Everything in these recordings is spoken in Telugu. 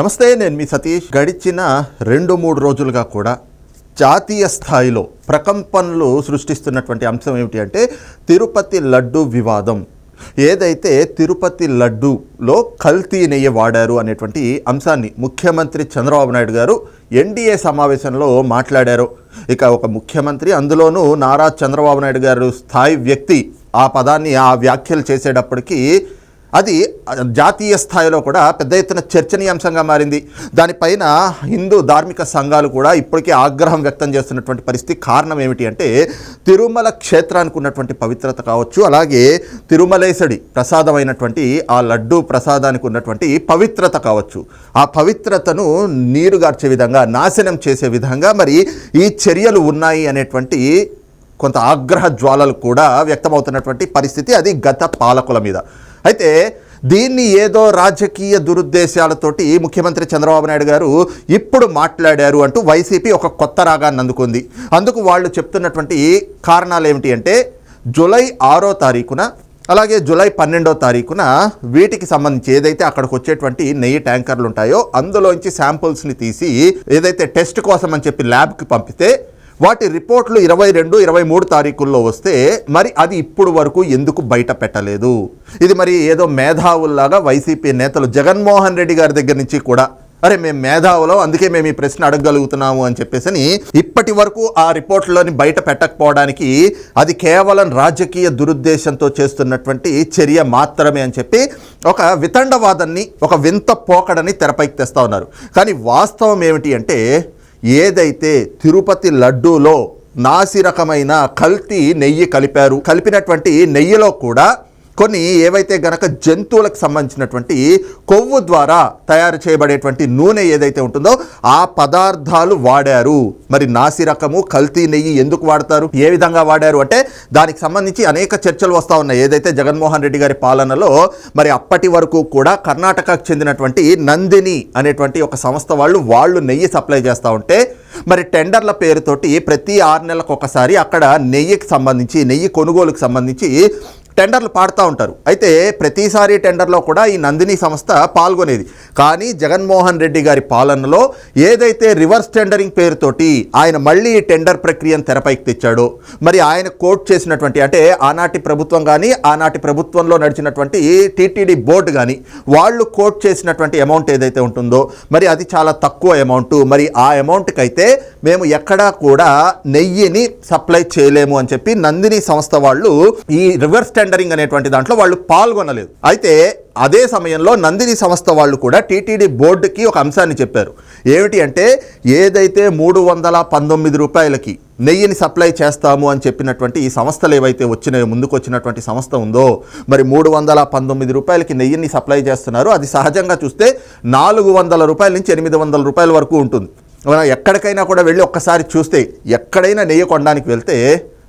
నమస్తే నేను మీ సతీష్. గడిచిన రెండు మూడు రోజులుగా కూడా జాతీయ స్థాయిలో ప్రకంపనలు సృష్టిస్తున్నటువంటి అంశం ఏమిటి అంటే తిరుపతి లడ్డు వివాదం. ఏదైతే తిరుపతి లడ్డూలో కల్తీ నెయ్యి వాడారు అనేటువంటి అంశాన్ని ముఖ్యమంత్రి చంద్రబాబు నాయుడు గారు ఎన్డీఏ సమావేశంలో మాట్లాడారు. ఇక ఒక ముఖ్యమంత్రి అందులోనూ నారా చంద్రబాబు నాయుడు గారు స్థాయి వ్యక్తి ఆ పదాన్ని ఆ వ్యాఖ్యలు చేసేటప్పటికీ అది జాతీయ స్థాయిలో కూడా పెద్ద ఎత్తున చర్చనీయాంశంగా మారింది. దానిపైన హిందూ ధార్మిక సంఘాలు కూడా ఇప్పటికే ఆగ్రహం వ్యక్తం చేస్తున్నటువంటి పరిస్థితి కారణం ఏమిటి అంటే తిరుమల క్షేత్రానికి ఉన్నటువంటి పవిత్రత కావచ్చు అలాగే తిరుమలేశడి ప్రసాదమైనటువంటి ఆ లడ్డు ప్రసాదానికి ఉన్నటువంటి పవిత్రత కావచ్చు. ఆ పవిత్రతను నీరుగార్చే విధంగా నాశనం చేసే విధంగా మరి ఈ చర్యలు ఉన్నాయి అనేటువంటి కొంత ఆగ్రహ జ్వాలలు కూడా వ్యక్తమవుతున్నటువంటి పరిస్థితి అది గత పాలకుల మీద. అయితే దీన్ని ఏదో రాజకీయ దురుద్దేశాలతోటి ముఖ్యమంత్రి చంద్రబాబు నాయుడు గారు ఇప్పుడు మాట్లాడారు అంటూ వైసీపీ ఒక కొత్త రాగాన్ని అందుకుంది. అందుకు వాళ్ళు చెప్తున్నటువంటి కారణాలు ఏమిటి అంటే జూలై ఆరో తారీఖున అలాగే జూలై పన్నెండో తారీఖున వీటికి సంబంధించి ఏదైతే అక్కడికి వచ్చేటువంటి నెయ్యి ట్యాంకర్లు ఉంటాయో అందులోంచి శాంపుల్స్ని తీసి ఏదైతే టెస్ట్ కోసం అని చెప్పి ల్యాబ్కి పంపితే వాటి రిపోర్ట్లు ఇరవై రెండు ఇరవై మూడు తారీఖుల్లో వస్తే మరి అది ఇప్పుడు వరకు ఎందుకు బయట పెట్టలేదు? ఇది మరి ఏదో మేధావుల్లాగా వైసీపీ నేతలు జగన్మోహన్ రెడ్డి గారి దగ్గర నుంచి కూడా అరే మేము మేధావులో అందుకే మేము ఈ ప్రశ్న అడగగలుగుతున్నాము అని చెప్పేసి ఇప్పటి వరకు ఆ రిపోర్ట్లోని బయట పెట్టకపోవడానికి అది కేవలం రాజకీయ దురుద్దేశంతో చేస్తున్నటువంటి చర్య మాత్రమే అని చెప్పి ఒక వితండవాదాన్ని ఒక వింత పోకడని తెరపైకి తెస్తా ఉన్నారు. కానీ వాస్తవం ఏమిటి అంటే ఏదైతే తిరుపతి లడ్డూలో నాసి రకమైన కల్తీ నెయ్యి కలిపారు కలిపినటువంటి నెయ్యిలో కూడా కొన్ని ఏవైతే గనక జంతువులకు సంబంధించినటువంటి కొవ్వు ద్వారా తయారు చేయబడేటువంటి నూనె ఏదైతే ఉంటుందో ఆ పదార్థాలు వాడారు. మరి నాసి రకము కల్తీ నెయ్యి ఎందుకు వాడతారు? ఏ విధంగా వాడారు అంటే దానికి సంబంధించి అనేక చర్చలు వస్తూ ఉన్నాయి. ఏదైతే జగన్మోహన్ రెడ్డి గారి పాలనలో మరి అప్పటి వరకు కూడా కర్ణాటకకు చెందినటువంటి నందిని అనేటువంటి ఒక సంస్థ వాళ్ళు వాళ్ళు నెయ్యి సప్లై చేస్తూ ఉంటే మరి టెండర్ల పేరుతోటి ప్రతి ఆరు నెలలకు ఒకసారి అక్కడ నెయ్యికి సంబంధించి నెయ్యి కొనుగోలుకు సంబంధించి టెండర్లు పాడుతూ ఉంటారు. అయితే ప్రతిసారి టెండర్లో కూడా ఈ నందిని సంస్థ పాల్గొనేది. కానీ జగన్మోహన్ రెడ్డి గారి పాలనలో ఏదైతే రివర్స్ టెండరింగ్ పేరుతోటి ఆయన మళ్ళీ టెండర్ ప్రక్రియను తెరపైకి తెచ్చాడో మరి ఆయన కోట్ చేసినటువంటి అంటే ఆనాటి ప్రభుత్వం కానీ ఆనాటి ప్రభుత్వంలో నడిచినటువంటి టీటీడీ బోర్డు కానీ వాళ్ళు కోట్ చేసినటువంటి అమౌంట్ ఏదైతే ఉంటుందో మరి అది చాలా తక్కువ అమౌంట్. మరి ఆ అమౌంట్కి అయితే మేము ఎక్కడా కూడా నెయ్యిని సప్లై చేయలేము అని చెప్పి నందిని సంస్థ వాళ్ళు ఈ రివర్స్ టెండరింగ్ అనేటువంటి దాంట్లో వాళ్ళు పాల్గొనలేదు. అయితే అదే సమయంలో నందిని సంస్థ వాళ్ళు కూడా టీటీడీ బోర్డుకి ఒక అంశాన్ని చెప్పారు. ఏమిటి అంటే ఏదైతే మూడు వందల పంతొమ్మిది రూపాయలకి నెయ్యిని సప్లై చేస్తాము అని చెప్పినటువంటి ఈ సంస్థలు ఏవైతే వచ్చినాయో ముందుకు వచ్చినటువంటి సంస్థ ఉందో మరి మూడు వందల పంతొమ్మిది రూపాయలకి నెయ్యిని సప్లై చేస్తున్నారు. అది సహజంగా చూస్తే నాలుగు వందల రూపాయల నుంచి ఎనిమిది వందల రూపాయల వరకు ఉంటుంది. మనం ఎక్కడికైనా కూడా వెళ్ళి ఒక్కసారి చూస్తే ఎక్కడైనా నెయ్యి కొనడానికి వెళ్తే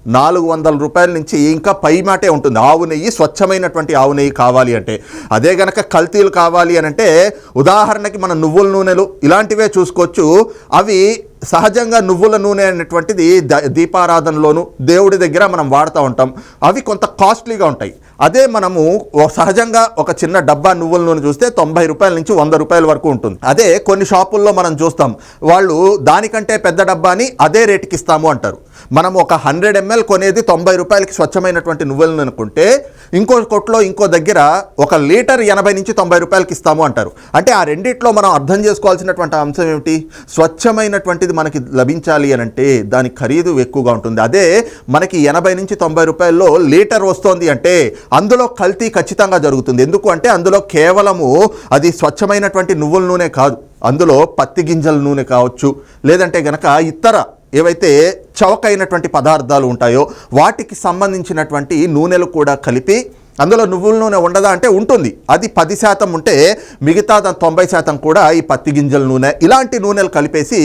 నాలుగు వందల రూపాయల నుంచి ఇంకా పై మాటే ఉంటుంది. ఆవు నెయ్యి స్వచ్ఛమైనటువంటి ఆవు నెయ్యి కావాలి అంటే. అదే గనక కల్తీలు కావాలి అని అంటే ఉదాహరణకి మన నువ్వుల నూనెలు ఇలాంటివే చూసుకోవచ్చు. అవి సహజంగా నువ్వుల నూనె అనేటువంటిది ద- దీపారాధనలోను దేవుడి దగ్గర మనం వాడుతూ ఉంటాం. అవి కొంత కాస్ట్లీగా ఉంటాయి. అదే మనము సహజంగా ఒక చిన్న డబ్బా నువ్వుల నూనె చూస్తే తొంభై రూపాయల నుంచి వంద రూపాయల వరకు ఉంటుంది. అదే కొన్ని షాపుల్లో మనం చూస్తాం. వాళ్ళు దానికంటే పెద్ద డబ్బాని అదే రేటుకి ఇస్తాము అంటారు. మనం ఒక హండ్రెడ్ ఎంఎల్ కొనేది తొంభై రూపాయలకి స్వచ్ఛమైనటువంటి నువ్వుల నూనె అనుకుంటే ఇంకో కొట్లో ఇంకో దగ్గర ఒక లీటర్ ఎనభై నుంచి తొంభై రూపాయలకి ఇస్తాము అంటారు. అంటే ఆ రెండిట్లో మనం అర్థం చేసుకోవాల్సినటువంటి అంశం ఏమిటి? స్వచ్ఛమైనటువంటి స్వచ్ఛమైనటువంటిది మనకి లభించాలి అని అంటే దాని ఖరీదు ఎక్కువగా ఉంటుంది. అదే మనకి ఎనభై నుంచి తొంభై రూపాయల్లో లీటర్ వస్తోంది అంటే అందులో కల్తీ ఖచ్చితంగా జరుగుతుంది. ఎందుకు అంటే అందులో కేవలము అది స్వచ్ఛమైనటువంటి నువ్వుల నూనె కాదు. అందులో పత్తి గింజల నూనె కావచ్చు లేదంటే గనక ఇతర ఏవైతే చవకైనటువంటి పదార్థాలు ఉంటాయో వాటికి సంబంధించినటువంటి నూనెలు కూడా కలిపి అందులో నువ్వుల నూనె ఉండదా అంటే ఉంటుంది. అది పది శాతం ఉంటే మిగతా దాని తొంభై శాతం కూడా ఈ పత్తి గింజల నూనె. ఇలాంటి నూనెలు కలిపేసి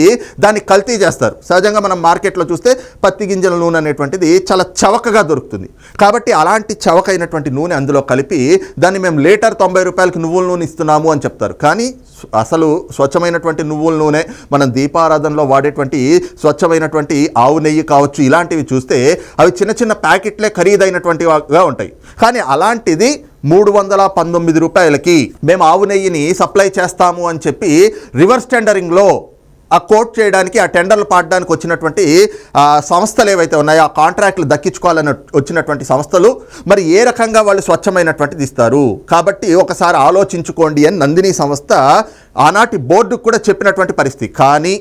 దాన్ని కల్తీ చేస్తారు. సహజంగా మనం మార్కెట్లో చూస్తే పత్తి గింజల నూనె అనేటువంటిది చాలా చవకగా దొరుకుతుంది. కాబట్టి అలాంటి చవకైనటువంటి నూనె అందులో కలిపి దాన్ని మేము లీటర్ తొంభై రూపాయలకి నువ్వుల నూనె ఇస్తున్నాము అని చెప్తారు. కానీ అసలు స్వచ్ఛమైనటువంటి నువ్వుల నూనె మనం దీపారాధనలో వాడేటువంటి స్వచ్ఛమైనటువంటి ఆవు నెయ్యి కావచ్చు ఇలాంటివి చూస్తే అవి చిన్న చిన్న ప్యాకెట్లే ఖరీదైనటువంటిగా ఉంటాయి. కానీ అలా అలాంటిది మూడు వందల పంతొమ్మిది రూపాయలకి మేము ఆవు నెయ్యిని సప్లై చేస్తాము అని చెప్పి రివర్స్ టెండరింగ్లో ఆ కోట్ చేయడానికి ఆ టెండర్లు పాడడానికి వచ్చినటువంటి సంస్థలు ఏవైతే ఉన్నాయో ఆ కాంట్రాక్ట్లు దక్కించుకోవాలని వచ్చినటువంటి సంస్థలు మరి ఏ రకంగా వాళ్ళు స్వచ్ఛమైనటువంటిది ఇస్తారు? కాబట్టి ఒకసారి ఆలోచించుకోండి అని నందిని సంస్థ ఆనాటి బోర్డుకు కూడా చెప్పినటువంటి పరిస్థితి. కానీ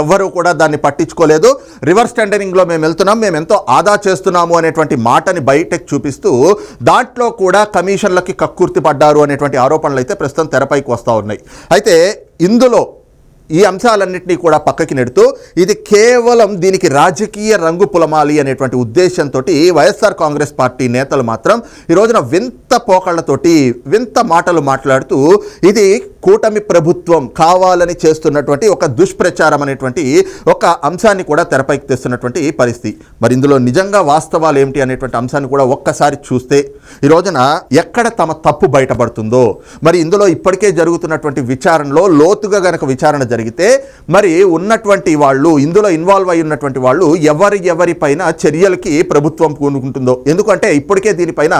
ఎవ్వరూ కూడా దాన్ని పట్టించుకోలేదు. రివర్స్ టెండరింగ్లో మేము వెళ్తున్నాం. మేము ఎంతో ఆదా చేస్తున్నాము అనేటువంటి మాటని బయటకు చూపిస్తూ దాంట్లో కూడా కమిషన్లకి కక్కుర్తి పడ్డారు అనేటువంటి ఆరోపణలు అయితే ప్రస్తుతం తెరపైకి వస్తూ ఉన్నాయి. అయితే ఇందులో ఈ అంశాలన్నింటినీ కూడా పక్కకి నెడుతూ ఇది కేవలం దీనికి రాజకీయ రంగు పులమాలి అనేటువంటి ఉద్దేశంతో వైఎస్ఆర్ కాంగ్రెస్ పార్టీ నేతలు మాత్రం ఈ రోజున వింత పోకళ్ళతోటి వింత మాటలు మాట్లాడుతూ ఇది కూటమి ప్రభుత్వం కావాలని చేస్తున్నటువంటి ఒక దుష్ప్రచారం అనేటువంటి ఒక అంశాన్ని కూడా తెరపైకి తెస్తున్నటువంటి పరిస్థితి. మరి ఇందులో నిజంగా వాస్తవాలు ఏమిటి అనేటువంటి అంశాన్ని కూడా ఒక్కసారి చూస్తే ఈ రోజున ఎక్కడ తమ తప్పు బయటపడుతుందో మరి ఇందులో ఇప్పటికే జరుగుతున్నటువంటి విచారణలో లోతుగా గనక విచారణ జరిగితే మరి ఉన్నటువంటి వాళ్ళు ఇందులో ఇన్వాల్వ్ అయి ఉన్నటువంటి వాళ్ళు ఎవరి ఎవరిపైన చర్యలకి ప్రభుత్వం పూనుకుంటుందో. ఎందుకంటే ఇప్పటికే దీనిపైన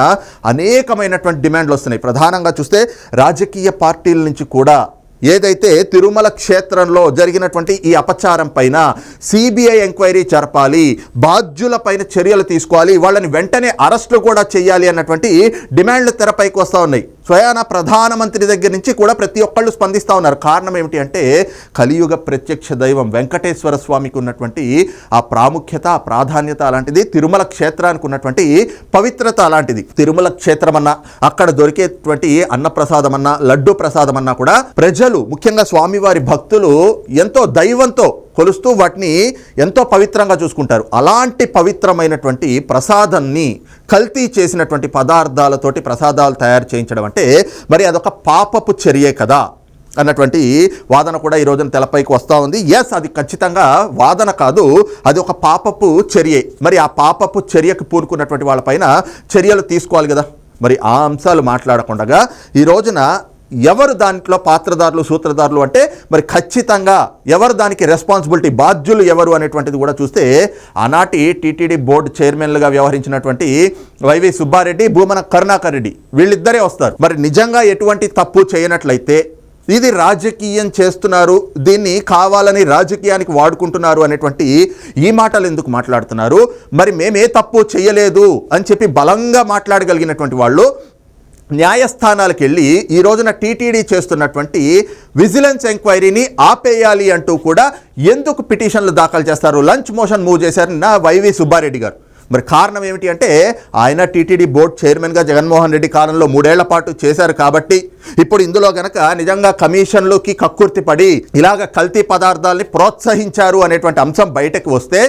అనేకమైనటువంటి డిమాండ్లు వస్తున్నాయి. ప్రధానంగా చూస్తే రాజకీయ పార్టీల నుంచి కూడా ఏదైతే తిరుమల క్షేత్రంలో జరిగినటువంటి ఈ అపచారం పైన సిబిఐ ఎంక్వైరీ జరపాలి బాధ్యులపైన చర్యలు తీసుకోవాలి వాళ్ళని వెంటనే అరెస్టులు కూడా చేయాలి అన్నటువంటి డిమాండ్లు తెరపైకి వస్తూ ఉన్నాయి. స్వయాన ప్రధానమంత్రి దగ్గర నుంచి కూడా ప్రతి ఒక్కళ్ళు స్పందిస్తూ ఉన్నారు. కారణం ఏమిటి అంటే కలియుగ ప్రత్యక్ష దైవం వెంకటేశ్వర స్వామికి ఉన్నటువంటి ఆ ప్రాముఖ్యత ఆ ప్రాధాన్యత అలాంటిది తిరుమల క్షేత్రానికి ఉన్నటువంటి పవిత్రత అలాంటిది. తిరుమల క్షేత్రం అన్నా అక్కడ దొరికేటువంటి అన్నప్రసాదం అన్నా లడ్డు ప్రసాదం అన్నా కూడా ప్రజలు ముఖ్యంగా స్వామివారి భక్తులు ఎంతో దైవంతో కొలుస్తూ వాటిని ఎంతో పవిత్రంగా చూసుకుంటారు. అలాంటి పవిత్రమైనటువంటి ప్రసాదాన్ని కల్తీ చేసినటువంటి పదార్థాలతోటి ప్రసాదాలు తయారు చేయించడం అంటే మరి అదొక పాపపు చర్యే కదా అన్నటువంటి వాదన కూడా ఈ రోజున తెలపైకి వస్తూ ఉంది. ఎస్ అది ఖచ్చితంగా వాదన కాదు అది ఒక పాపపు చర్యే. మరి ఆ పాపపు చర్యకు పూనుకున్నటువంటి వాళ్ళపైన చర్యలు తీసుకోవాలి కదా. మరి ఆ అంశాలు మాట్లాడకుండా ఈ రోజున ఎవరు దాంట్లో పాత్రదారులు సూత్రధారులు అంటే మరి ఖచ్చితంగా ఎవరు దానికి రెస్పాన్సిబిలిటీ బాధ్యులు ఎవరు అనేటువంటిది కూడా చూస్తే ఆనాటి టీటీడీ బోర్డు చైర్మన్లుగా వ్యవహరించినటువంటి వైవి సుబ్బారెడ్డి భూమన కరుణాకర్ రెడ్డి వీళ్ళిద్దరే వస్తారు. మరి నిజంగా ఎటువంటి తప్పు చేయనట్లయితే ఇది రాజకీయం చేస్తున్నారు దీన్ని కావాలని రాజకీయానికి వాడుకుంటున్నారు అనేటువంటి ఈ మాటలు ఎందుకు మాట్లాడుతున్నారు? మరి మేమే తప్పు చేయలేదు అని చెప్పి బలంగా మాట్లాడగలిగినటువంటి వాళ్ళు న్యాయస్థానాలకు వెళ్ళి ఈ రోజున టీటీడీ చేస్తున్నటువంటి విజిలెన్స్ ఎంక్వైరీని ఆపేయాలి అంటూ కూడా ఎందుకు పిటిషన్లు దాఖలు చేస్తారు? లంచ్ మోషన్ మూవ్ చేశారు నా వైవి సుబ్బారెడ్డి గారు. మరి కారణం ఏమిటి అంటే ఆయన టీటీడీ బోర్డు చైర్మన్గా జగన్మోహన్ రెడ్డి కాలంలో మూడేళ్ళ పాటు చేశారు కాబట్టి ఇప్పుడు ఇందులో గనక నిజంగా కమిషన్లోకి కక్కుర్తి పడి ఇలాగ కల్తీ పదార్థాలని ప్రోత్సహించారు అనేటువంటి అంశం బయటకు వస్తే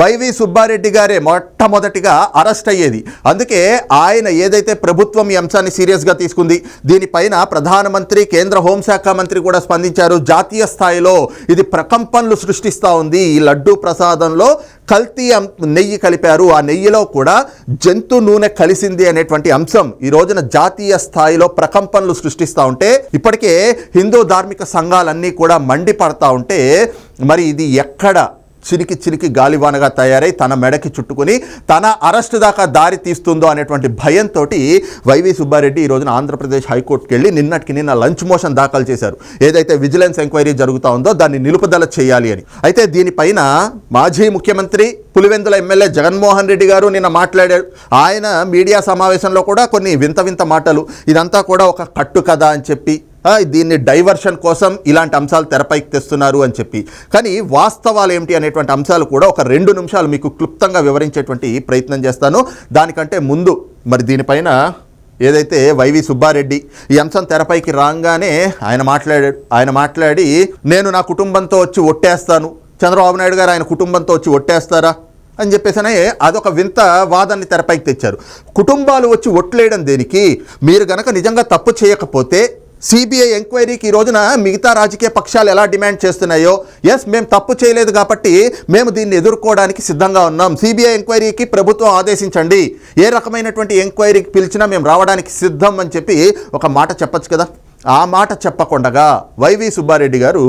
వైవి సుబ్బారెడ్డి గారే మొట్టమొదటిగా అరెస్ట్ అయ్యేది. అందుకే ఆయన ఏదైతే ప్రభుత్వం ఈ అంశాన్ని సీరియస్గా తీసుకుంది దీనిపైన ప్రధానమంత్రి కేంద్ర హోంశాఖ మంత్రి కూడా స్పందించారు. జాతీయ స్థాయిలో ఇది ప్రకంపనలు సృష్టిస్తూ ఉంది. ఈ లడ్డూ ప్రసాదంలో కల్తీ నెయ్యి కలిపారు. ఆ నెయ్యిలో కూడా జంతు నూనె కలిసింది అనేటువంటి అంశం ఈ రోజున జాతీయ స్థాయిలో ప్రకంపనలు సృష్టిస్తూ ఉంటే ఇప్పటికే హిందూ ధార్మిక సంఘాలన్నీ కూడా మండిపడతా ఉంటే మరి ఇది ఎక్కడ చిరికి చిరికి గాలివానగా తయారై తన మెడకి చుట్టుకుని తన అరెస్ట్ దాకా దారి తీస్తుందో అనేటువంటి భయంతో వైవి సుబ్బారెడ్డి ఈ రోజున ఆంధ్రప్రదేశ్ హైకోర్టుకి వెళ్ళి నిన్నటికి నిన్న లంచ్ మోషన్ దాఖలు చేశారు. ఏదైతే విజిలెన్స్ ఎంక్వైరీ జరుగుతూ ఉందో దాన్ని నిలుపుదల చేయాలి అని. అయితే దీనిపైన మాజీ ముఖ్యమంత్రి పులివెందుల ఎమ్మెల్యే జగన్మోహన్ రెడ్డి గారు నిన్న మాట్లాడారు. ఆయన మీడియా సమావేశంలో కూడా కొన్ని వింత వింత మాటలు. ఇదంతా కూడా ఒక కట్టు కథ అని చెప్పి దీన్ని డైవర్షన్ కోసం ఇలాంటి అంశాలు తెరపైకి తెస్తున్నారు అని చెప్పి. కానీ వాస్తవాలు ఏమిటి అనేటువంటి అంశాలు కూడా ఒక రెండు నిమిషాలు మీకు క్లుప్తంగా వివరించేటువంటి ప్రయత్నం చేస్తాను. దానికంటే ముందు మరి దీనిపైన ఏదైతే వైవి సుబ్బారెడ్డి ఈ అంశం తెరపైకి రాగానే ఆయన మాట్లాడాడు ఆయన మాట్లాడి నేను నా కుటుంబంతో వచ్చి ఒట్టేస్తాను. చంద్రబాబు నాయుడు గారు ఆయన కుటుంబంతో వచ్చి ఒట్టేస్తారా? అని చెప్పేసనే అదొక వింత వాదాన్ని తెరపైకి తెచ్చారు. కుటుంబాలు వచ్చి ఒట్లేయడం దేనికి? మీరు గనక నిజంగా తప్పు చేయకపోతే సిబిఐ ఎంక్వైరీకి ఈ రోజున మిగతా రాజకీయ పక్షాలు ఎలా డిమాండ్ చేస్తున్నాయో? ఎస్ మేము తప్పు చేయలేదు కాబట్టి మేము దీన్ని ఎదుర్కోవడానికి సిద్ధంగా ఉన్నాం. సిబిఐ ఎంక్వైరీకి ప్రభుత్వం ఆదేశించండి. ఏ రకమైనటువంటి ఎంక్వైరీకి పిలిచినా మేము రావడానికి సిద్ధం అని చెప్పి ఒక మాట చెప్పచ్చు కదా? ఆ మాట చెప్పకుండగా వైవి సుబ్బారెడ్డి గారు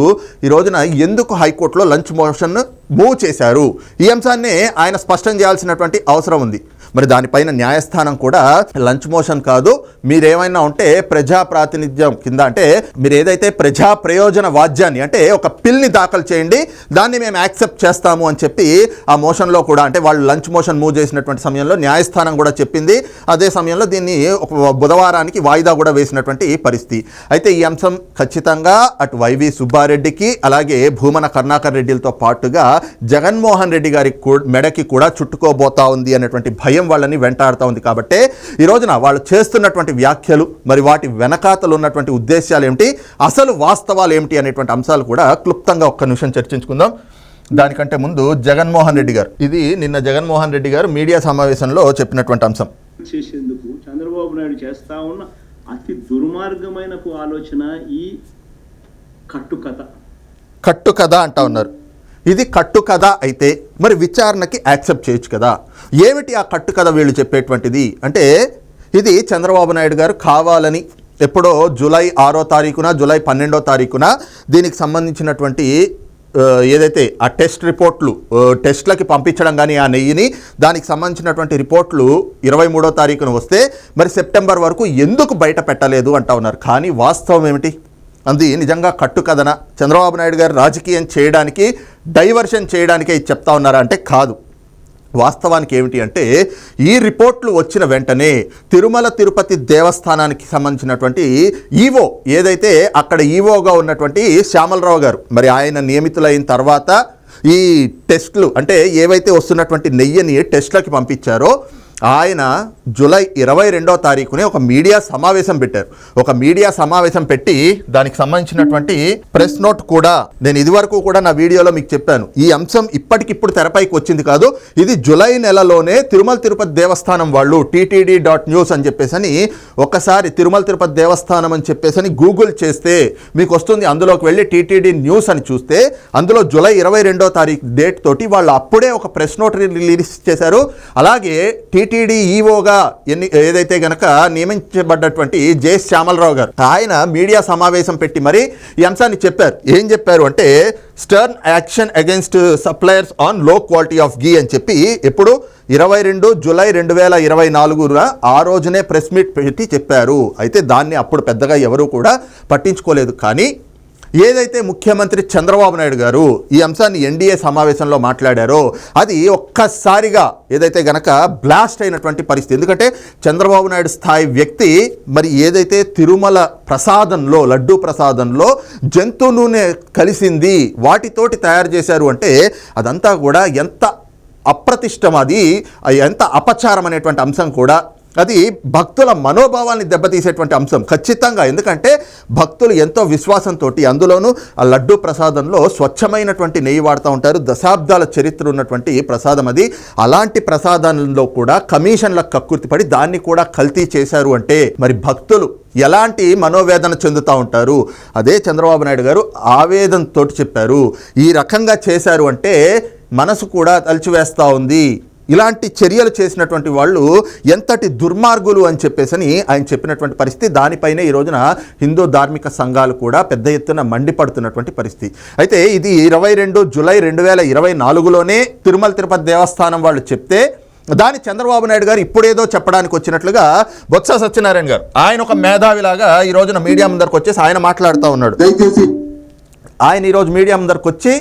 ఈ రోజున ఎందుకు హైకోర్టులో లంచ్ మోషన్ మూవ్ చేశారు? ఈ అంశాన్ని ఆయన స్పష్టం చేయాల్సినటువంటి అవసరం ఉంది. మరి దానిపైన న్యాయస్థానం కూడా లంచ్ మోషన్ కాదు. మీరేమైనా ఉంటే ప్రజా ప్రాతినిధ్యం కింద అంటే మీరు ఏదైతే ప్రజా ప్రయోజన వాద్యాన్ని అంటే ఒక పిల్ని దాఖలు చేయండి దాన్ని మేము యాక్సెప్ట్ చేస్తాము అని చెప్పి ఆ మోషన్లో కూడా అంటే వాళ్ళు లంచ్ మోషన్ మూవ్ చేసినటువంటి సమయంలో న్యాయస్థానం కూడా చెప్పింది. అదే సమయంలో దీన్ని ఒక బుధవారానికి వాయిదా కూడా వేసినటువంటి పరిస్థితి. అయితే ఈ అంశం ఖచ్చితంగా అటు వైవి సుబ్బారెడ్డికి అలాగే భూమన కర్ణాకర్ రెడ్డిలతో పాటుగా జగన్మోహన్ రెడ్డి గారి మెడకి కూడా చుట్టుకోబోతా ఉంది అనేటువంటి భయం వాళ్ళని వెంటాడుతూ ఉంది. కాబట్టి ఈ రోజున వాళ్ళు చేస్తున్నటువంటి వ్యాఖ్యలు మరి వాటి వెనకాతలు ఉన్నటువంటి ఉద్దేశాలు ఏమిటి అసలు వాస్తవాలు ఏమిటి అనేటువంటి అంశాలు కూడా క్లుప్తంగా ఒక్క నిమిషం చర్చించుకుందాం. దానికంటే ముందు జగన్మోహన్ రెడ్డి గారు ఇది నిన్న జగన్మోహన్ రెడ్డి గారు మీడియా సమావేశంలో చెప్పినటువంటి అంశం. చేసేందుకు చంద్రబాబు నాయుడు చేస్తా ఉన్న అతి దుర్మార్గమైన ఆలోచన ఈ కట్టుకథ. కట్టు కథ అంటా ఉన్నారు. ఇది కట్టు కథ అయితే మరి విచారణకి యాక్సెప్ట్ చేయొచ్చు కదా. ఏమిటి ఆ కట్టు కథ వీళ్ళు చెప్పేటువంటిది? అంటే ఇది చంద్రబాబు నాయుడు గారు కావాలని ఎప్పుడో జూలై ఆరో తారీఖున జూలై పన్నెండో తారీఖున దీనికి సంబంధించినటువంటి ఏదైతే ఆ టెస్ట్ రిపోర్ట్లు టెస్ట్లకి పంపించడం కానీ ఆ నెయ్యిని దానికి సంబంధించినటువంటి రిపోర్ట్లు ఇరవై మూడో తారీఖున వస్తే మరి సెప్టెంబర్ వరకు ఎందుకు బయట పెట్టలేదు అంటా ఉన్నారు. కానీ వాస్తవం ఏమిటి? అది. నిజంగా కట్టు కథన. చంద్రబాబు నాయుడు గారు రాజకీయం చేయడానికి డైవర్షన్ చేయడానికి ఇది చెప్తా ఉన్నారా అంటే కాదు. వాస్తవానికి ఏమిటి అంటే ఈ రిపోర్ట్లు వచ్చిన వెంటనే తిరుమల తిరుపతి దేవస్థానానికి సంబంధించినటువంటి ఈవో ఏదైతే అక్కడ ఈవోగా ఉన్నటువంటి శ్యామలరావు గారు మరి ఆయన నియమితులైన తర్వాత ఈ టెస్ట్లు అంటే ఏవైతే వస్తున్నటువంటి నెయ్యిని టెస్ట్లకి పంపించారో ఆయన జూలై ఇరవై రెండో తారీఖునే ఒక మీడియా సమావేశం పెట్టారు. ఒక మీడియా సమావేశం పెట్టి దానికి సంబంధించినటువంటి ప్రెస్ నోట్ కూడా నేను ఇదివరకు కూడా నా వీడియోలో మీకు చెప్పాను. ఈ అంశం ఇప్పటికిప్పుడు తెరపైకి వచ్చింది కాదు ఇది జూలై నెలలోనే తిరుమల తిరుపతి దేవస్థానం వాళ్ళు టీటీడీ డాట్ న్యూస్ అని చెప్పేసని ఒకసారి తిరుమల తిరుపతి దేవస్థానం అని చెప్పేసని గూగుల్ చేస్తే మీకు వస్తుంది. అందులోకి వెళ్ళి టీటీడీ న్యూస్ అని చూస్తే అందులో జూలై ఇరవై రెండో తారీఖు డేట్ తోటి వాళ్ళు అప్పుడే ఒక ప్రెస్ నోట్ రిలీజ్ చేశారు. అలాగే టీటీడీ ఈఓగా ఎన్ని ఏదైతే గనక నియమించబడ్డటువంటి జె శ్యామలరావు గారు ఆయన మీడియా సమావేశం పెట్టి మరి ఈ అంశాన్ని చెప్పారు. ఏం చెప్పారు అంటే స్టర్న్ యాక్షన్ అగైన్స్ట్ సప్లయర్స్ ఆన్లో క్వాలిటీ ఆఫ్ గీ అని చెప్పి ఎప్పుడు ఇరవై రెండు జూలై రెండు వేల ఇరవై నాలుగున ఆ రోజునే ప్రెస్ మీట్ పెట్టి చెప్పారు. అయితే దాన్ని అప్పుడు పెద్దగా ఎవరూ కూడా పట్టించుకోలేదు. కానీ ఏదైతే ముఖ్యమంత్రి చంద్రబాబు నాయుడు గారు ఈ అంశాన్ని ఎన్డీఏ సమావేశంలో మాట్లాడారో అది ఒక్కసారిగా ఏదైతే గనక బ్లాస్ట్ అయినటువంటి పరిస్థితి. ఎందుకంటే చంద్రబాబు నాయుడు స్థాయి వ్యక్తి మరి ఏదైతే తిరుమల ప్రసాదంలో లడ్డూ ప్రసాదంలో జంతు నూనె కలిసింది వాటితోటి తయారు చేశారు అంటే అదంతా కూడా ఎంత అప్రతిష్టం అది ఎంత అపచారం అనేటువంటి అంశం కూడా అది భక్తుల మనోభావాల్ని దెబ్బతీసేటువంటి అంశం ఖచ్చితంగా. ఎందుకంటే భక్తులు ఎంతో విశ్వాసంతో అందులోనూ ఆ లడ్డు ప్రసాదంలో స్వచ్ఛమైనటువంటి నెయ్యి వాడుతూ ఉంటారు. దశాబ్దాల చరిత్ర ఉన్నటువంటి ప్రసాదం అది. అలాంటి ప్రసాదంలో కూడా కమిషన్ల కక్కుర్తిపడి దాన్ని కూడా కల్తీ చేశారు అంటే మరి భక్తులు ఎలాంటి మనోవేదన చెందుతూ ఉంటారు? అదే చంద్రబాబు నాయుడు గారు ఆవేదనతోటి చెప్పారు. ఈ రకంగా చేశారు అంటే మనసు కూడా తలిచివేస్తూ ఉంది. ఇలాంటి చర్యలు చేసినటువంటి వాళ్ళు ఎంతటి దుర్మార్గులు అని చెప్పేసని ఆయన చెప్పినటువంటి పరిస్థితి. దానిపైనే ఈ రోజున హిందూ ధార్మిక సంఘాలు కూడా పెద్ద ఎత్తున మండిపడుతున్నటువంటి పరిస్థితి. అయితే ఇది ఇరవై రెండు జూలై రెండు వేల ఇరవై నాలుగులోనే తిరుమల తిరుపతి దేవస్థానం వాళ్ళు చెప్తే దాని చంద్రబాబు నాయుడు గారు ఇప్పుడేదో చెప్పడానికి వచ్చినట్లుగా బొత్స సత్యనారాయణ గారు ఆయన ఒక మేధావిలాగా ఈ రోజున మీడియా ముందరకు వచ్చేసి ఆయన మాట్లాడుతూ ఉన్నాడు. ఆయన ఈరోజు మీడియా ముందరకు వచ్చి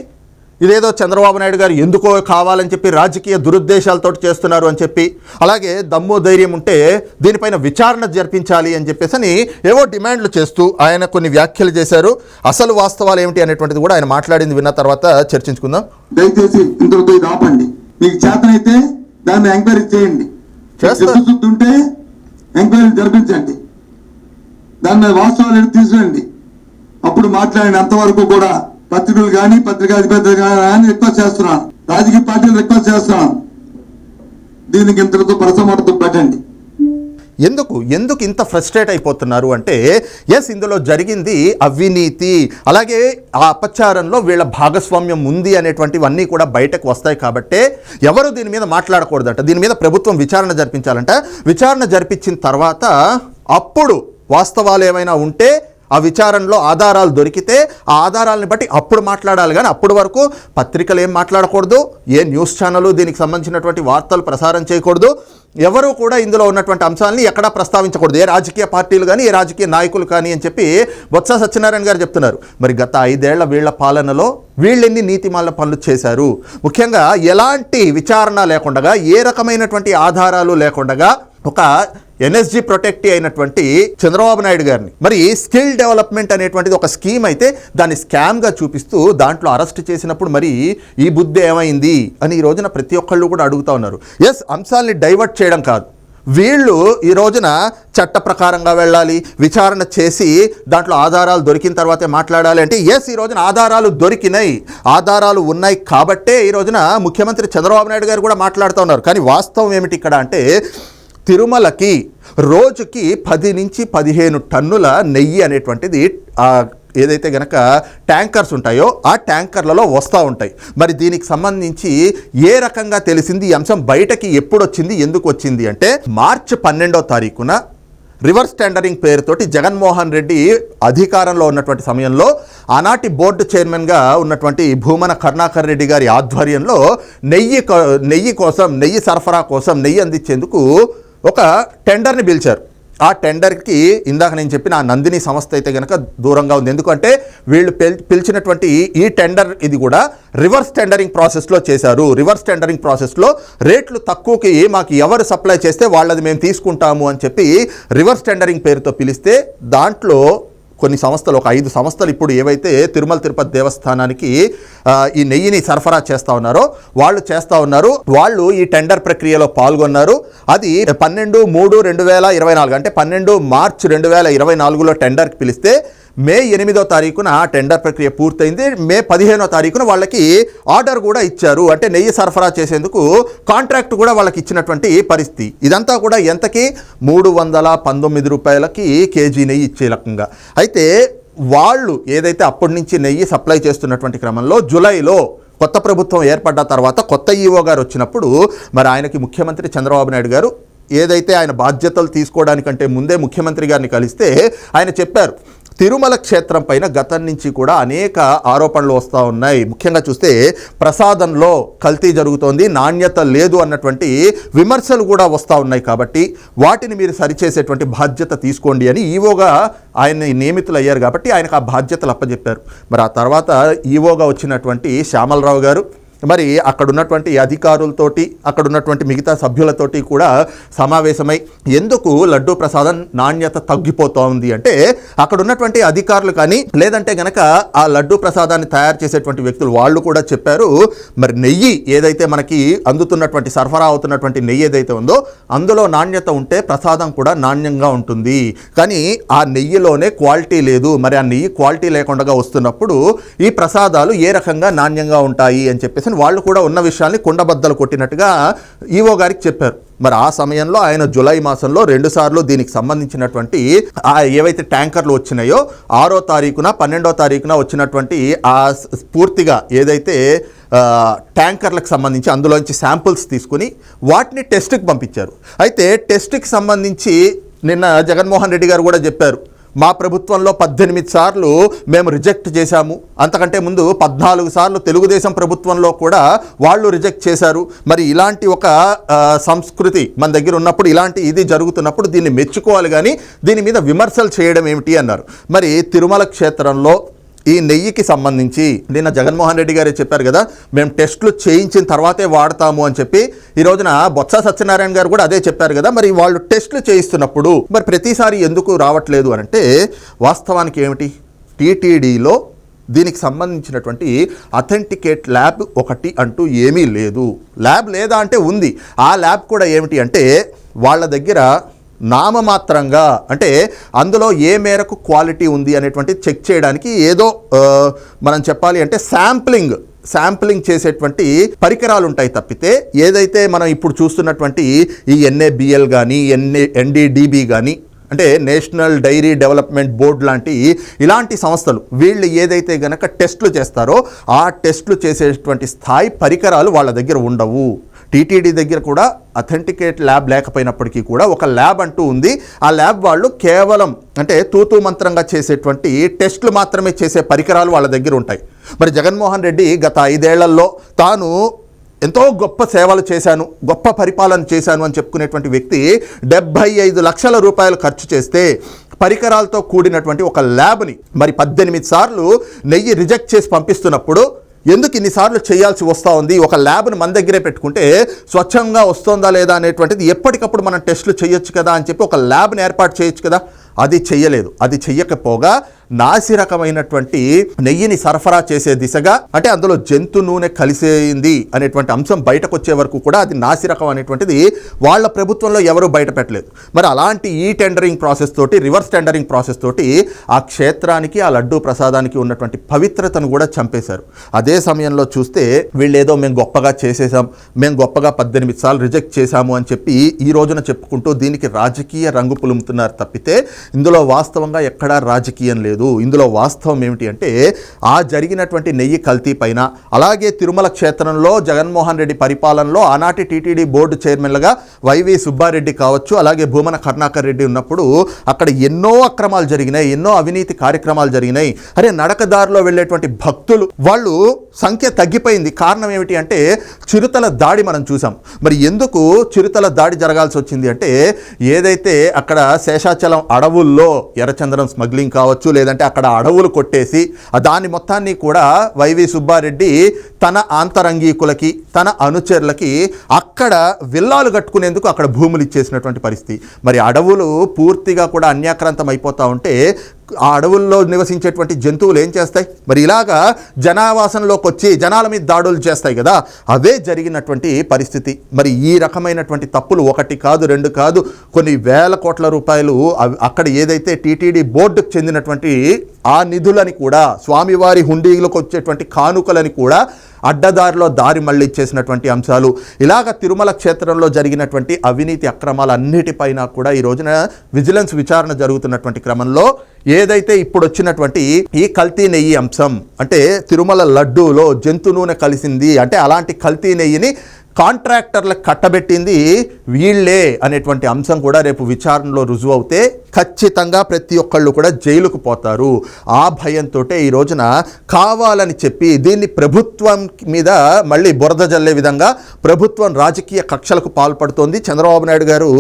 ఇదేదో చంద్రబాబు నాయుడు గారు ఎందుకో కావాలని చెప్పి రాజకీయ దురుద్దేశాలతో చేస్తున్నారు అని చెప్పి అలాగే దమ్ము ధైర్యం ఉంటే దీనిపైన విచారణ జరిపించాలి అని చెప్పేసి అని ఏవో డిమాండ్లు చేస్తూ ఆయన కొన్ని వ్యాఖ్యలు చేశారు. అసలు వాస్తవాలు ఏమిటి అనేటువంటిది కూడా ఆయన మాట్లాడింది విన్న తర్వాత చర్చించుకుందాం. దయచేసి ఇంతటితో ఇది ఆపండి. మీకు చేతనైతే దాన్ని ఎంక్వైరీ చేయండి. చేస్తా. చిత్తశుద్ధి ఉంటే ఎంక్వైరీ జరిపించండి. దాని వాస్తవాలు తీసుకురండి అప్పుడు మాట్లాడిన అంతవరకు కూడా పత్రికలు కానీ పత్రికాధిపతులు కానీ రిక్వెస్ట్ చేస్తున్నాను రాజకీయ పార్టీలు రిక్వెస్ట్ చేస్తున్నాను దీనికి ఇంతటితో పరసమాటతో పెట్టండి. ఎందుకు? ఎందుకు ఇంత ఫ్రస్ట్రేట్ అయిపోతున్నారు అంటే ఎస్ ఇందులో జరిగింది అవినీతి అలాగే ఆ అపచారంలో వీళ్ళ భాగస్వామ్యం ఉంది అనేటువంటివన్నీ కూడా బయటకు వస్తాయి కాబట్టే ఎవరు దీని మీద మాట్లాడకూడదట? దీని మీద ప్రభుత్వం విచారణ జరిపించాలంట. విచారణ జరిపించిన తర్వాత అప్పుడు వాస్తవాలు ఏమైనా ఉంటే ఆ విచారణలో ఆధారాలు దొరికితే ఆ ఆధారాలను బట్టి అప్పుడు మాట్లాడాలి. కానీ అప్పటి వరకు పత్రికలు ఏం మాట్లాడకూడదు ఏ న్యూస్ ఛానల్ దీనికి సంబంధించినటువంటి వార్తలు ప్రసారం చేయకూడదు. ఎవరు కూడా ఇందులో ఉన్నటువంటి అంశాలని ఎక్కడా ప్రస్తావించకూడదు. ఏ రాజకీయ పార్టీలు కానీ ఏ రాజకీయ నాయకులు కానీ అని చెప్పి బొత్స సత్యనారాయణ గారు చెప్తున్నారు. మరి గత ఐదేళ్ళ వీళ్ళ పాలనలో వీళ్ళెన్ని నీతిమాల పనులు చేశారు? ముఖ్యంగా ఎలాంటి విచారణ లేకుండా ఏ రకమైనటువంటి ఆధారాలు లేకుండా ఒక ఎన్ఎస్జి ప్రొటెక్టీ అయినటువంటి చంద్రబాబు నాయుడు గారిని. మరి స్కిల్ డెవలప్మెంట్ అనేటువంటిది ఒక స్కీమ్ అయితే దాన్ని స్కామ్గా చూపిస్తూ దాంట్లో అరెస్ట్ చేసినప్పుడు మరి ఈ బుద్ధి ఏమైంది అని ఈ రోజున ప్రతి ఒక్కళ్ళు కూడా అడుగుతా ఉన్నారు. ఎస్ అంశాల్ని డైవర్ట్ చేయడం కాదు. వీళ్ళు ఈ రోజున చట్ట ప్రకారంగా వెళ్ళాలి విచారణ చేసి దాంట్లో ఆధారాలు దొరికిన తర్వాతే మాట్లాడాలి అంటే ఎస్ ఈ రోజున ఆధారాలు దొరికినాయి. ఆధారాలు ఉన్నాయి కాబట్టే ఈ రోజున ముఖ్యమంత్రి చంద్రబాబు నాయుడు గారు కూడా మాట్లాడుతూ ఉన్నారు. కానీ వాస్తవం ఏమిటి ఇక్కడ అంటే తిరుమలకి రోజుకి పది నుంచి పదిహేను టన్నుల నెయ్యి అనేటువంటిది ఏదైతే గనక ట్యాంకర్స్ ఉంటాయో ఆ ట్యాంకర్లలో వస్తూ ఉంటాయి. మరి దీనికి సంబంధించి ఏ రకంగా తెలిసింది ఈ అంశం బయటకి ఎప్పుడు వచ్చింది ఎందుకు వచ్చింది అంటే మార్చి పన్నెండో తారీఖున రివర్స్ టెండరింగ్ పేరుతోటి జగన్మోహన్ రెడ్డి అధికారంలో ఉన్నటువంటి సమయంలో ఆనాటి బోర్డు చైర్మన్గా ఉన్నటువంటి భూమన కరుణాకర్ రెడ్డి గారి ఆధ్వర్యంలో నెయ్యి నెయ్యి కోసం నెయ్యి సరఫరా కోసం నెయ్యి అందించేందుకు ఒక టెండర్ని పిలిచారు. ఆ టెండర్కి ఇందాక నేను చెప్పిన ఆ నందిని సంస్థ అయితే కనుక దూరంగా ఉంది. ఎందుకంటే వీళ్ళు పిల్ పిలిచినటువంటి ఈ టెండర్ ఇది కూడా రివర్స్ టెండరింగ్ ప్రాసెస్లో చేశారు. రివర్స్ టెండరింగ్ ప్రాసెస్లో రేట్లు తక్కువకి మాకు ఎవరు సప్లై చేస్తే వాళ్ళది మేము తీసుకుంటాము అని చెప్పి రివర్స్ టెండరింగ్ పేరుతో పిలిస్తే దాంట్లో కొన్ని సంస్థలు ఒక ఐదు సంస్థలు ఇప్పుడు ఏవైతే తిరుమల తిరుపతి దేవస్థానానికి ఈ నెయ్యిని సరఫరా చేస్తూ ఉన్నారో వాళ్ళు చేస్తూ ఉన్నారు. వాళ్ళు ఈ టెండర్ ప్రక్రియలో పాల్గొన్నారు. అది పన్నెండు మూడు రెండు వేల ఇరవై నాలుగు అంటే పన్నెండు మార్చ్ రెండు వేల ఇరవై నాలుగులో టెండర్కి పిలిస్తే మే ఎనిమిదో తారీఖున టెండర్ ప్రక్రియ పూర్తయింది. మే పదిహేనో తారీఖున వాళ్ళకి ఆర్డర్ కూడా ఇచ్చారు. అంటే నెయ్యి సరఫరా చేసేందుకు కాంట్రాక్ట్ కూడా వాళ్ళకి ఇచ్చినటువంటి పరిస్థితి. ఇదంతా కూడా ఎంతకి? మూడు వందల పంతొమ్మిది రూపాయలకి కేజీ నెయ్యి ఇచ్చే రకంగా. అయితే వాళ్ళు ఏదైతే అప్పటి నుంచి నెయ్యి సప్లై చేస్తున్నటువంటి క్రమంలో జూలైలో కొత్త ప్రభుత్వం ఏర్పడ్డ తర్వాత కొత్త ఈఓ గారు వచ్చినప్పుడు మరి ఆయనకి ముఖ్యమంత్రి చంద్రబాబు నాయుడు గారు ఏదైతే ఆయన బాధ్యతలు తీసుకోవడానికంటే ముందే ముఖ్యమంత్రి గారిని కలిస్తే ఆయన చెప్పారు. తిరుమల క్షేత్రం పైన గతం నుంచి కూడా అనేక ఆరోపణలు వస్తూ ఉన్నాయి. ముఖ్యంగా చూస్తే ప్రసాదంలో కల్తీ జరుగుతోంది నాణ్యత లేదు అన్నటువంటి విమర్శలు కూడా వస్తూ ఉన్నాయి కాబట్టి వాటిని మీరు సరిచేసేటువంటి బాధ్యత తీసుకోండి అని ఈవోగా ఆయన నియమితులు అయ్యారు కాబట్టి ఆయనకు ఆ బాధ్యతలు అప్పచెప్పారు మరి ఆ తర్వాత ఈవోగా వచ్చినటువంటి శ్యామలరావు గారు మరి అక్కడ ఉన్నటువంటి అధికారులతోటి అక్కడ ఉన్నటువంటి మిగతా సభ్యులతోటి కూడా సమావేశమై ఎందుకు లడ్డూ ప్రసాదం నాణ్యత తగ్గిపోతోంది అంటే అక్కడ ఉన్నటువంటి అధికారులు కానీ లేదంటే గనక ఆ లడ్డూ ప్రసాదాన్ని తయారు చేసేటువంటి వ్యక్తులు వాళ్ళు కూడా చెప్పారు మరి నెయ్యి ఏదైతే మనకి అందుతున్నటువంటి సరఫరా అవుతున్నటువంటి నెయ్యి ఏదైతే ఉందో అందులో నాణ్యత ఉంటే ప్రసాదం కూడా నాణ్యంగా ఉంటుంది. కానీ ఆ నెయ్యిలోనే క్వాలిటీ లేదు. మరి ఆ నెయ్యి క్వాలిటీ లేకుండా వస్తున్నప్పుడు ఈ ప్రసాదాలు ఏ రకంగా నాణ్యంగా ఉంటాయి అని చెప్పేసి వాళ్ళు కూడా ఉన్న విషయాల్ని కుండబద్దలు కొట్టినట్టుగా ఈవో గారికి చెప్పారు. మరి ఆ సమయంలో ఆయన జులై మాసంలో రెండుసార్లు దీనికి సంబంధించినటువంటి ఆ ఏవైతే ట్యాంకర్లు వచ్చినాయో ఆరో తారీఖున పన్నెండో తారీఖున వచ్చినటువంటి ఆ పూర్తిగా ఏదైతే ట్యాంకర్లకు సంబంధించి అందులోంచి శాంపుల్స్ తీసుకుని వాటిని టెస్ట్కి పంపించారు. అయితే టెస్ట్కి సంబంధించి నిన్న జగన్మోహన్ రెడ్డి గారు కూడా చెప్పారు. మా ప్రభుత్వంలో పద్దెనిమిది సార్లు మేము రిజెక్ట్ చేశాము. అంతకంటే ముందు పద్నాలుగు సార్లు తెలుగుదేశం ప్రభుత్వంలో కూడా వాళ్ళు రిజెక్ట్ చేశారు. మరి ఇలాంటి ఒక సంస్కృతి మన దగ్గర ఉన్నప్పుడు ఇలాంటి ఇది జరుగుతున్నప్పుడు దీన్ని మెచ్చుకోవాలి కానీ దీని మీద విమర్శలు చేయడం ఏమిటి అన్నారు. మరి తిరుమల క్షేత్రంలో ఈ నెయ్యికి సంబంధించి నిన్న జగన్మోహన్ రెడ్డి గారే చెప్పారు కదా మేము టెస్టులు చేయించిన తర్వాతే వాడతాము అని చెప్పి ఈ రోజున బొత్స సత్యనారాయణ గారు కూడా అదే చెప్పారు కదా మరి వాళ్ళు టెస్టులు చేయిస్తున్నప్పుడు మరి ప్రతిసారి ఎందుకు రావట్లేదు అని అంటే వాస్తవానికి ఏమిటి? టీటీడీలో దీనికి సంబంధించినటువంటి అథెంటికేట్ ల్యాబ్ ఒకటి అంటూ ఏమీ లేదు. ల్యాబ్ లేదా అంటే ఉంది. ఆ ల్యాబ్ కూడా ఏమిటి అంటే వాళ్ళ దగ్గర నామమాత్రంగా అంటే అందులో ఏ మేరకు క్వాలిటీ ఉంది అనేటువంటి చెక్ చేయడానికి ఏదో మనం చెప్పాలి అంటే శాంప్లింగ్ శాంప్లింగ్ చేసేటువంటి పరికరాలు ఉంటాయి తప్పితే ఏదైతే మనం ఇప్పుడు చూస్తున్నటువంటి ఈ ఎన్ఏబిఎల్ కానీ ఎన్ఏ ఎన్డీడీబీ కానీ అంటే నేషనల్ డైరీ డెవలప్మెంట్ బోర్డ్ లాంటి ఇలాంటి సంస్థలు వీళ్ళు ఏదైతే గనక టెస్టులు చేస్తారో ఆ టెస్టులు చేసేటువంటి స్థాయి పరికరాలు వాళ్ళ దగ్గర ఉండవు. టీటీడీ దగ్గర కూడా అథెంటికేట్ ల్యాబ్ లేకపోయినప్పటికీ కూడా ఒక ల్యాబ్ అంటూ ఉంది. ఆ ల్యాబ్ వాళ్ళు కేవలం అంటే తూతూ మంత్రంగా చేసేటువంటి టెస్టులు మాత్రమే చేసే పరికరాలు వాళ్ళ దగ్గర ఉంటాయి. మరి జగన్మోహన్ రెడ్డి గత ఐదేళ్ళలో తాను ఎంతో గొప్ప సేవలు చేశాను గొప్ప పరిపాలన చేశాను అని చెప్పుకునేటువంటి వ్యక్తి డెబ్బై ఐదు లక్షల రూపాయలు ఖర్చు చేస్తే పరికరాలతో కూడినటువంటి ఒక ల్యాబ్ని మరి పద్దెనిమిది సార్లు నెయ్యి రిజెక్ట్ చేసి పంపిస్తున్నప్పుడు ఎందుకు ఇన్నిసార్లు చేయాల్సి వస్తూ ఉంది? ఒక ల్యాబ్ను మన దగ్గరే పెట్టుకుంటే స్వచ్ఛంగా వస్తుందా లేదా అనేటువంటిది ఎప్పటికప్పుడు మనం టెస్టులు చేయొచ్చు కదా అని చెప్పి ఒక ల్యాబ్ని ఏర్పాటు చేయొచ్చు కదా? అది చెయ్యలేదు. అది చెయ్యకపోగా నాసి రకమైనటువంటి నెయ్యిని సరఫరా చేసే దిశగా అంటే అందులో జంతు నూనె కలిసేయింది అనేటువంటి అంశం బయటకు వచ్చే వరకు కూడా అది నాసి రకం అనేటువంటిది వాళ్ళ ప్రభుత్వంలో ఎవరూ బయట పెట్టలేదు. మరి అలాంటి ఈ టెండరింగ్ ప్రాసెస్ తోటి రివర్స్ టెండరింగ్ ప్రాసెస్ తోటి ఆ క్షేత్రానికి ఆ లడ్డూ ప్రసాదానికి ఉన్నటువంటి పవిత్రతను కూడా చంపేశారు. అదే సమయంలో చూస్తే వీళ్ళు ఏదో మేము గొప్పగా చేసేసాం మేము గొప్పగా పద్దెనిమిది సార్లు రిజెక్ట్ చేశాము అని చెప్పి ఈ రోజున చెప్పుకుంటూ దీనికి రాజకీయ రంగు పులుముతున్నారు తప్పితే ఇందులో వాస్తవంగా ఎక్కడా రాజకీయం లేదు. ఇందులో వాస్తవం ఏమిటి అంటే ఆ జరిగినటువంటి నెయ్యి కల్తీ పైన అలాగే తిరుమల క్షేత్రంలో జగన్మోహన్ రెడ్డి పరిపాలనలో ఆనాటి టీటీడీ బోర్డు చైర్మన్లుగా వైవి సుబ్బారెడ్డి కావచ్చు అలాగే భూమన కరుణాకర్ రెడ్డి ఉన్నప్పుడు అక్కడ ఎన్నో అక్రమాలు జరిగినాయి ఎన్నో అవినీతి కార్యక్రమాలు జరిగినాయి. అరే నడకదారిలో వెళ్ళేటువంటి భక్తులు వాళ్ళు సంఖ్య తగ్గిపోయింది. కారణం ఏమిటి అంటే చిరుతల దాడి మనం చూసాం. మరి ఎందుకు చిరుతల దాడి జరగాల్సి వచ్చింది అంటే ఏదైతే అక్కడ శేషాచలం అడవు అడవుల్లో ఎర్రచందనం స్మగ్లింగ్ కావచ్చు లేదంటే అక్కడ అడవులు కొట్టేసి దాని మొత్తాన్ని కూడా వైవి సుబ్బారెడ్డి తన ఆంతరంగికులకి తన అనుచరులకి అక్కడ విల్లాలు కట్టుకునేందుకు అక్కడ భూములు ఇచ్చేసినటువంటి పరిస్థితి. మరి అడవులు పూర్తిగా కూడా అన్యాక్రాంతం అయిపోతూ ఉంటే ఆ అడవుల్లో నివసించేటువంటి జంతువులు ఏం చేస్తాయి? మరి ఇలాగా జనావాసంలోకి వచ్చి జనాల మీద దాడులు చేస్తాయి కదా అవే జరిగినటువంటి పరిస్థితి. మరి ఈ రకమైనటువంటి తప్పులు ఒకటి కాదు రెండు కాదు కొన్ని వేల కోట్ల రూపాయలు అక్కడ ఏదైతే టీటీడీ బోర్డుకు చెందినటువంటి ఆ నిధులని కూడా స్వామివారి హుండీలకు వచ్చేటువంటి కానుకలని కూడా అడ్డదారిలో దారి మళ్ళిచ్చేసినటువంటి అంశాలు ఇలాగ తిరుమల క్షేత్రంలో జరిగినటువంటి అవినీతి అక్రమాలన్నిటిపైన కూడా ఈ రోజున విజిలెన్స్ విచారణ జరుగుతున్నటువంటి క్రమంలో ఏదైతే ఇప్పుడు వచ్చినటువంటి ఈ కల్తీ నెయ్యి అంశం అంటే తిరుమల లడ్డూలో జంతు నూనె కలిసింది అంటే అలాంటి కల్తీ నెయ్యిని కాంట్రాక్టర్లకు కట్టబెట్టింది వీళ్ళే అనేటువంటి అంశం కూడా రేపు విచారణలో రుజువు అవుతే ఖచ్చితంగా ప్రతి ఒక్కళ్ళు కూడా జైలుకు పోతారు. ఆ భయంతో ఈ రోజున కావాలని చెప్పి దీన్ని ప్రభుత్వం మీద మళ్ళీ బురద జల్లే విధంగా ప్రభుత్వం రాజకీయ కక్షలకు పాల్పడుతోంది. చంద్రబాబు నాయుడు గారు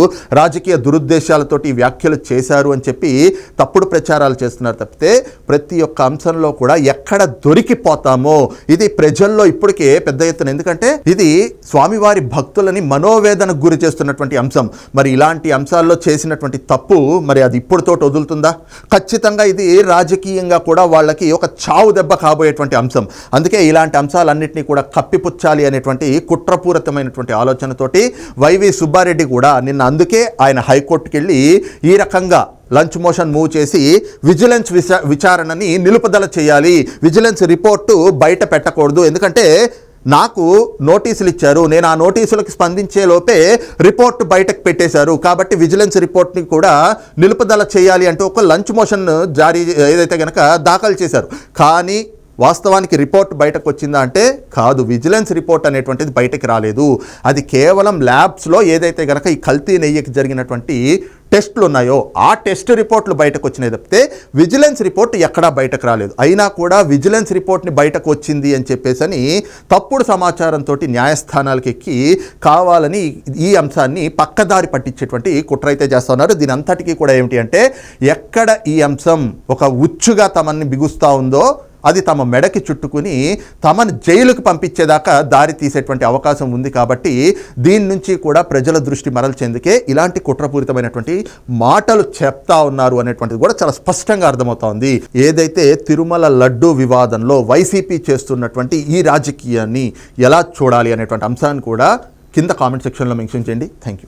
రాజకీయ దురుద్దేశాలతోటి వ్యాఖ్యలు చేశారు అని చెప్పి తప్పుడు ప్రచారాలు చేస్తున్నారు తప్పితే ప్రతి ఒక్క అంశంలో కూడా ఎక్కడ దొరికిపోతామో ఇది ప్రజల్లో ఇప్పటికే పెద్ద ఎత్తున. ఎందుకంటే ఇది స్వామివారి భక్తులని మనోవేదనకు గురి చేస్తున్నటువంటి అంశం. మరి ఇలాంటి అంశాల్లో చేసినటువంటి తప్పు మరి అది ఇప్పుడుతో వదులుతుందా? ఖచ్చితంగా ఇది రాజకీయంగా కూడా వాళ్ళకి ఒక చావు దెబ్బ కాబోయేటువంటి అంశం. అందుకే ఇలాంటి అంశాలన్నింటినీ కూడా కప్పిపుచ్చాలి అనేటువంటి కుట్రపూరితమైనటువంటి ఆలోచనతోటి వైవి సుబ్బారెడ్డి కూడా నిన్న అందుకే ఆయన హైకోర్టుకి వెళ్ళి ఈ రకంగా లంచ్ మోషన్ మూవ్ చేసి విజిలెన్స్ విచారణని నిలుపుదల చేయాలి. విజిలెన్స్ రిపోర్టు బయట పెట్టకూడదు. ఎందుకంటే నాకు నోటీసులు ఇచ్చారు నేను ఆ నోటీసులకు స్పందించే లోపే రిపోర్ట్ బయటకు పెట్టేశారు. కాబట్టి విజిలెన్స్ రిపోర్ట్ని కూడా నిలుపుదల చేయాలి అంటూ ఒక లంచ్ మోషన్ జారీ ఏదైతే కనుక దాఖలు చేశారు. కానీ వాస్తవానికి రిపోర్ట్ బయటకు వచ్చిందా అంటే కాదు విజిలెన్స్ రిపోర్ట్ అనేటువంటిది బయటకు రాలేదు. అది కేవలం ల్యాబ్స్లో ఏదైతే కనుక ఈ కల్తీ నెయ్యికి జరిగినటువంటి టెస్టులు ఉన్నాయో ఆ టెస్ట్ రిపోర్ట్లు బయటకు వచ్చినాయి తప్పితే విజిలెన్స్ రిపోర్ట్ ఎక్కడా బయటకు రాలేదు. అయినా కూడా విజిలెన్స్ రిపోర్ట్ని బయటకు వచ్చింది అని చెప్పేసని తప్పుడు సమాచారంతో న్యాయస్థానాలకు ఎక్కి కావాలని ఈ అంశాన్ని పక్కదారి పట్టించేటువంటి కుట్ర అయితే చేస్తున్నారు. దీని అంతటికీ కూడా ఏమిటి అంటే ఎక్కడ ఈ అంశం ఒక ఉచ్చుగా తమని బిగుస్తూ ఉందో అది తమ మెడకి చుట్టుకుని తమను జైలుకు పంపించేదాకా దారి తీసేటువంటి అవకాశం ఉంది కాబట్టి దీని నుంచి కూడా ప్రజల దృష్టి మరల్చేందుకే ఇలాంటి కుట్రపూరితమైనటువంటి మాటలు చెప్తా ఉన్నారు అనేటువంటిది కూడా చాలా స్పష్టంగా అర్థమవుతోంది. ఏదైతే తిరుమల లడ్డు వివాదంలో వైసీపీ చేస్తున్నటువంటి ఈ రాజకీయాన్ని ఎలా చూడాలి అనేటువంటి అంశాన్ని కూడా కింద కామెంట్ సెక్షన్లో మెన్షన్ చేయండి. Thank you